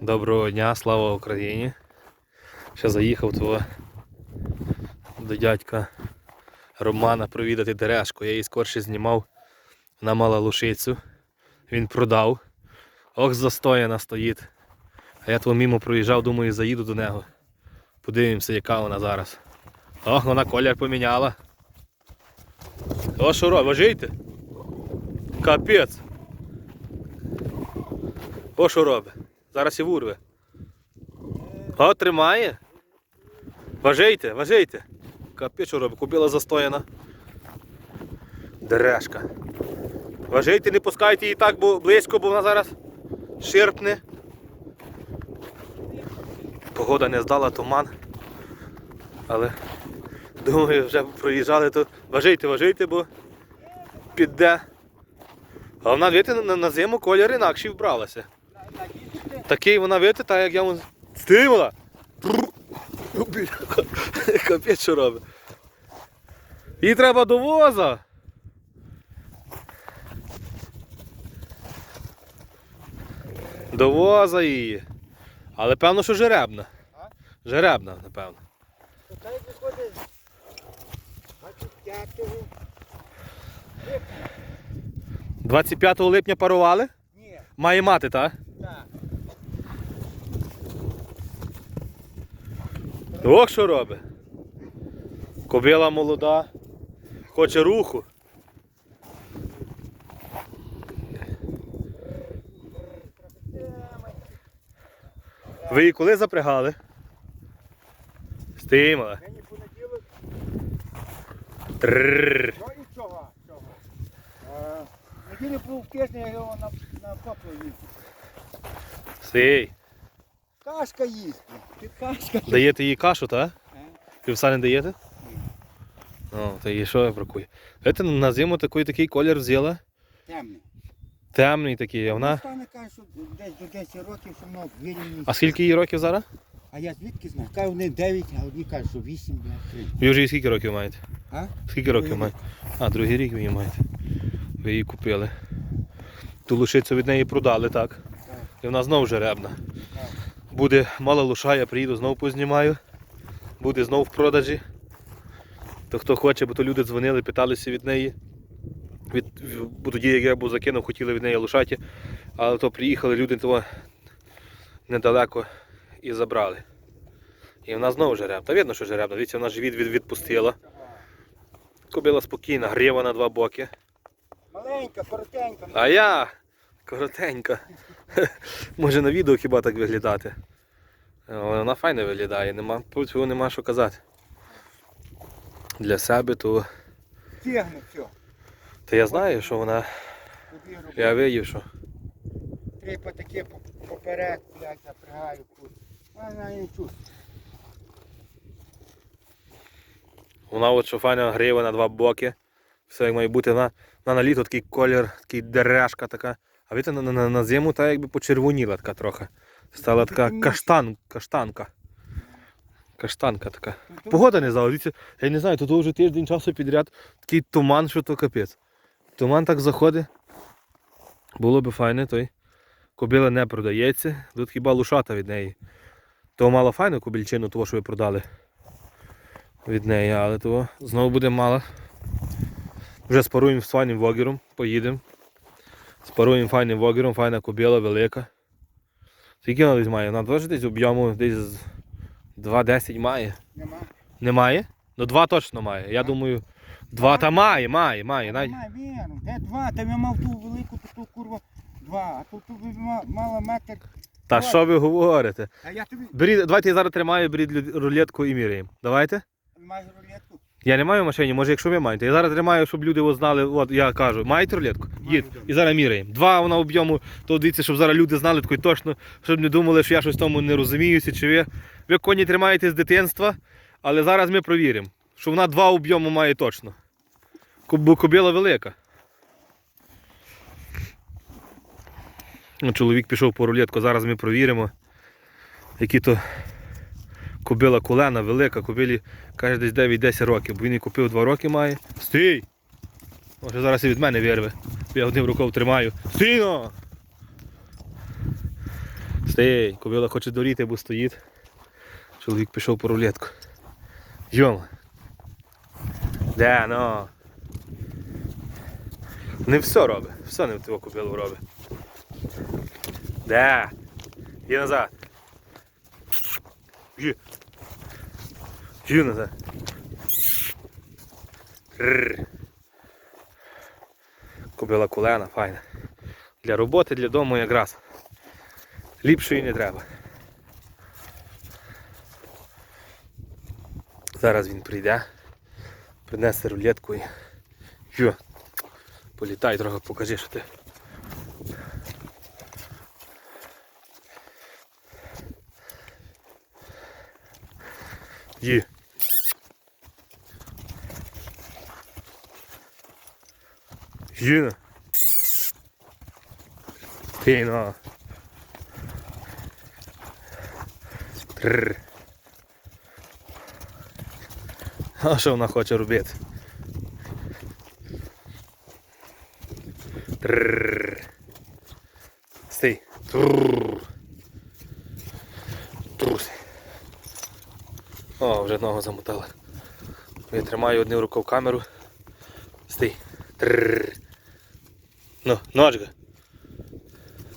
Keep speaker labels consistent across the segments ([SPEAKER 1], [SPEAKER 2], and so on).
[SPEAKER 1] Доброго дня, слава Україні. Ще заїхав того до дядька Романа провідати дережку. Я її скорше знімав. Вона мала лушицю. Він продав. Ох, застояна стоїть. А я того мимо проїжджав, думаю, заїду до нього. Подивимося, яка вона зараз. Ох, вона колір поміняла. О, що робить? Важите? Капець. О, що робить? Зараз і вурве. О, тримає. Важийте, важийте. Капець, що робить? Купила застояна. Дерешка. Важийте, не пускайте її так бо близько, бо вона зараз ширпне. Погода не здала туман. Але думаю, вже проїжджали, то важийте, важийте, бо піде. А вона, видите, на, зиму колір інакший вбралася. Такий вона, видите, так як я вам стимула. Капець що робить. Їй треба до воза. До воза її. Але певно, що жеребна. Жеребна, напевно.
[SPEAKER 2] Та як виходить 25-го?
[SPEAKER 1] 25 липня парували?
[SPEAKER 2] Ні,
[SPEAKER 1] Має мати, так? Ох, що робить. Кобила молода. Хоче руху. Ви її коли запрягали? Стимала.
[SPEAKER 2] Мені понеділок,
[SPEAKER 1] Трррр.
[SPEAKER 2] ну і цього. Е, Неділю був тиждень, я його на, на поплаві. Кашка їсть. Ти кашка.
[SPEAKER 1] Даєте їй кашу, так?
[SPEAKER 2] Е,
[SPEAKER 1] Півса не даєте? Ну, то їй що бракує? Це на зиму такий, такий колір взяла.
[SPEAKER 2] Темний.
[SPEAKER 1] Темний такий, а вона.
[SPEAKER 2] Стане каже, що десь до 10 років, що воно вирівняно.
[SPEAKER 1] А скільки їй років зараз?
[SPEAKER 2] А я звідки знаю? Каже, вони 9, а одні кажуть, що 8, блядь, 3.
[SPEAKER 1] Ви вже їй скільки років маєте?
[SPEAKER 2] А?
[SPEAKER 1] Скільки років маєте? А, другий рік ви її маєте. Ви її купили. Ту лушицю від неї продали, так?
[SPEAKER 2] Так.
[SPEAKER 1] І вона знову жеребна. Буде мала лоша, я приїду, знову познімаю. Буде знову в продажі. То хто хоче, бо то люди дзвонили, питалися від неї. Від, бо тоді, як я був закинув, хотіли від неї лошаті, але то приїхали люди того недалеко і забрали. І вона знову жеребна. Та видно, що жеребна. Дивіться, вона живіт від, відпустила. Кобила спокійна, гріва на два боки.
[SPEAKER 2] Маленька, коротенька.
[SPEAKER 1] А я коротенька. Може на відео хіба так виглядати. Але Вона файно виглядає, нема, цього нема що казати. Для себе то.
[SPEAKER 2] Тягне все.
[SPEAKER 1] Та я знаю, що вона. Я видів, що.
[SPEAKER 2] Треба таке по- поперек, блядь, запрягаю кут. Вона не чувствує.
[SPEAKER 1] Вона от що файна грива на два боки. Все як має бути. Вона, вона на літо такий колір, такий дерешка така. А видите, на, на, на зиму та якби почервоніла така трохи. Стала така каштан, каштанка. Каштанка така. Погода не знала, я не знаю, тут вже тиждень часу підряд такий туман, що то капець. Туман так заходить. Було б файне, той. Кобила не продається, тут хіба лушата від неї. То мало файну кобільчину, того, що ви продали від неї, але того знову буде мало. Вже спаруємо з файним вогером, поїдемо. Спаруємо файним вогером, файна кобила велика. Скільки вона десь має? Вона теж десь об'єму десь з 2,10 має.
[SPEAKER 2] Нема.
[SPEAKER 1] Немає? Ну два точно має. Я думаю, два та має, має, має. Навіть...
[SPEAKER 2] Нема, вірно. Де два? Та я мав ту велику, ту, ту курва два. А тут ма- мала метр.
[SPEAKER 1] Та що ви говорите?
[SPEAKER 2] А я тобі
[SPEAKER 1] Беріть, давайте я зараз тримаю, беріть лю- рулетку і міряємо. Давайте.
[SPEAKER 2] маєш рулетку?
[SPEAKER 1] Я не маю в машині, може якщо ви маєте. Я зараз тримаю, щоб люди от знали, от я кажу, маєте рулетку? Їдь. І зараз міряємо. Два вона об'єму, то дивіться, щоб зараз люди знали такий точно, щоб не думали, що я щось в тому не розуміюся, чи ви. Ви коні тримаєте з дитинства, але зараз ми провіримо, що вона два об'єму має точно. Бо кобила велика. Ну, Чоловік пішов по рулетку, зараз ми провіримо. Які то кобила колена велика, кобилі каже десь 9-10 років, бо він її купив 2 роки має. Стій! Може зараз і від мене вирве. Я одним рукою тримаю. Стійно! Стій, кобила хоче доріти, бо стоїть. Чоловік пішов по рулетку. Йома. Де, ну. Не все робить, все не в твою кобилу робить. Де? Є назад. Рррр. Кобила кулена, файна. Для роботи, для дому якраз. Ліпшої не треба. Зараз він прийде, принесе рулетку і. Йо. Політай трохи, покажи, що ти. Є. Ти ну. Тррр. А що вона хоче робити? Тррр. Стій. Тррр. Труси. О, вже ногу замотала. Я тримаю одним рукою камеру. Стій. Тррр. Ну, ножка.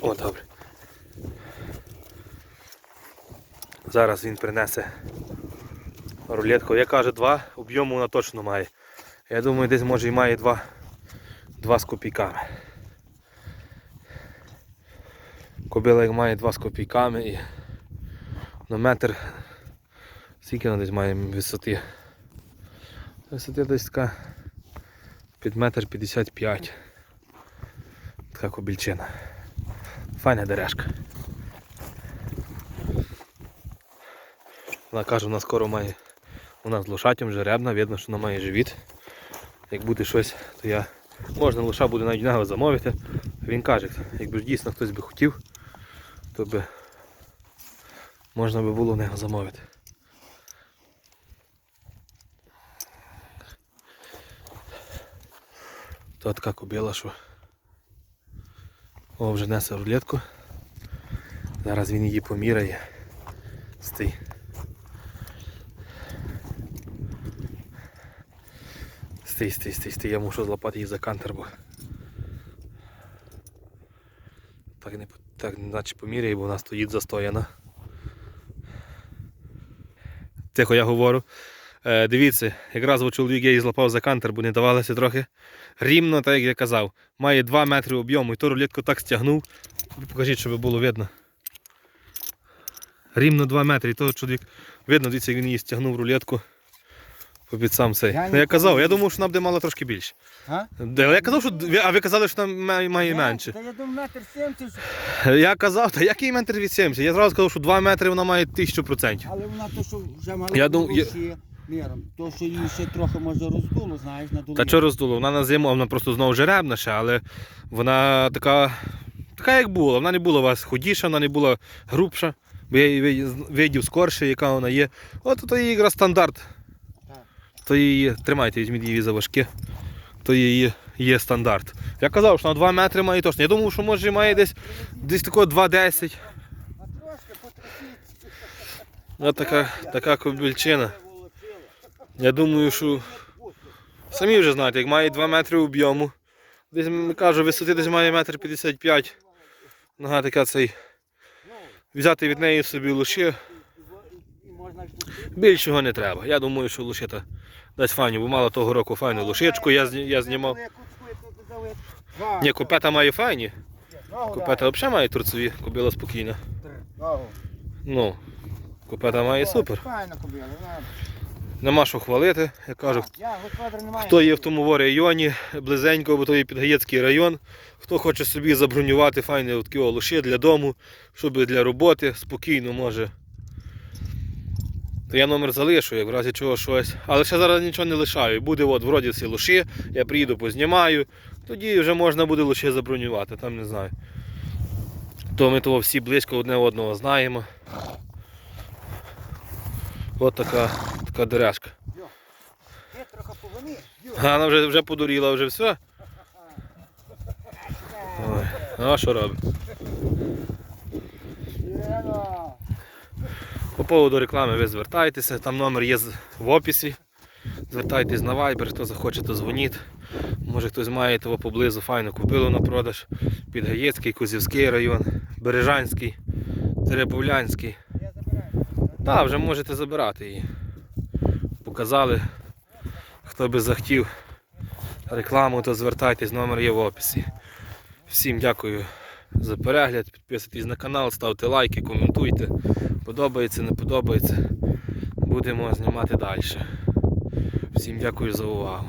[SPEAKER 1] О, добре. Зараз він принесе рулетку. Я кажу, два об'єму вона точно має. Я думаю, десь може і має два, два з копійками. Кобила як має два з копійками і на метр скільки вона десь має висоти. Висоти десь така під метр 55. Така кобільчина. Файна дерешка. Вона каже, вона скоро має. Вона з лошатям жеребна, видно, що вона має живіт. Як буде щось, то я. Можна лоша буде навіть нього замовити. Він каже, якби ж дійсно хтось би хотів, то би можна би було в нього замовити. То така кобила, що о, вже несе рулетку. Зараз він її поміряє. Стій. Стій, стій, стій, стій, я мушу злапати її за кантер, бо так не так наче поміряє, бо вона стоїть застояна. Тихо я говорю. Е, дивіться, якраз чоловік я її злапав за кантер, бо не давалося трохи. Рівно, так як я казав, має 2 метри об'єму і ту рулетку так стягнув. Покажіть, щоб було видно. Рівно 2 метри, і того чоловік видно, дивіться, як він її стягнув рулетку попід сам цей.
[SPEAKER 2] Я
[SPEAKER 1] ну, я казав, я думав, що вона буде мала трошки більше.
[SPEAKER 2] А?
[SPEAKER 1] Я казав, що а ви казали, що там має, має менше.
[SPEAKER 2] Та я думаю, метр сімдесят,
[SPEAKER 1] Я казав, та який метр від 70? Я зразу сказав, що 2 метри вона має 1000%.
[SPEAKER 2] але вона то, що вже мала
[SPEAKER 1] Я дум- я-
[SPEAKER 2] ще міром. То, що її ще трохи може роздуло, знаєш, надуло.
[SPEAKER 1] Та що роздуло? Вона на зиму, вона просто знову жеребна ще, але вона така, така як була. Вона не була у вас худіша, вона не була грубша. Бо я її видів- скорше, яка вона є. От то її якраз стандарт.
[SPEAKER 2] Так.
[SPEAKER 1] То її, тримайте, візьміть її за важке. То її є стандарт. Я казав, що на 2 метри має точно. Я думав, що може має десь десь такого 2,10.
[SPEAKER 2] А трошки потрапіть.
[SPEAKER 1] Ось така, така кобільчина. Я думаю, що самі вже знаєте, як має 2 метри об'єму. Десь м, кажу, висоти десь має метр 55. Нога така цей. Взяти від неї собі лоші. Більшого не треба. Я думаю, що лошита дасть файну, бо мало того року файну лошичку я, я знімав. Ні, копета має файні. Копета взагалі має торцеві, кобила спокійна. Ну, копета має супер. Нема що хвалити, я кажу.
[SPEAKER 2] Я господар немає.
[SPEAKER 1] Хто є в тому районі, близенько, бо то є Підгаєцький район. Хто хоче собі забронювати файні такі лоші для дому, щоб для роботи, спокійно може. То я номер залишу, як в разі чого щось. Але ще зараз нічого не лишаю. Буде от вроді ці лоші, я приїду, познімаю. Тоді вже можна буде лоші забронювати, там не знаю. То ми того всі близько одне одного знаємо. От така, така дережка.
[SPEAKER 2] Ти трохи повини.
[SPEAKER 1] А вона вже, вже подуріла, вже все. Ой, а що робить? По поводу реклами ви звертайтеся, там номер є в описі. Звертайтесь на Viber, хто захоче, то дзвоніть. Може хтось має того поблизу файну купилу на продаж. Підгаєцький, Кузівський район, Бережанський, Теребовлянський. Так, вже можете забирати її. Показали. Хто би захотів рекламу, то звертайтесь, номер є в описі. Всім дякую за перегляд. Підписуйтесь на канал, ставте лайки, коментуйте. Подобається, не подобається. Будемо знімати далі. Всім дякую за увагу.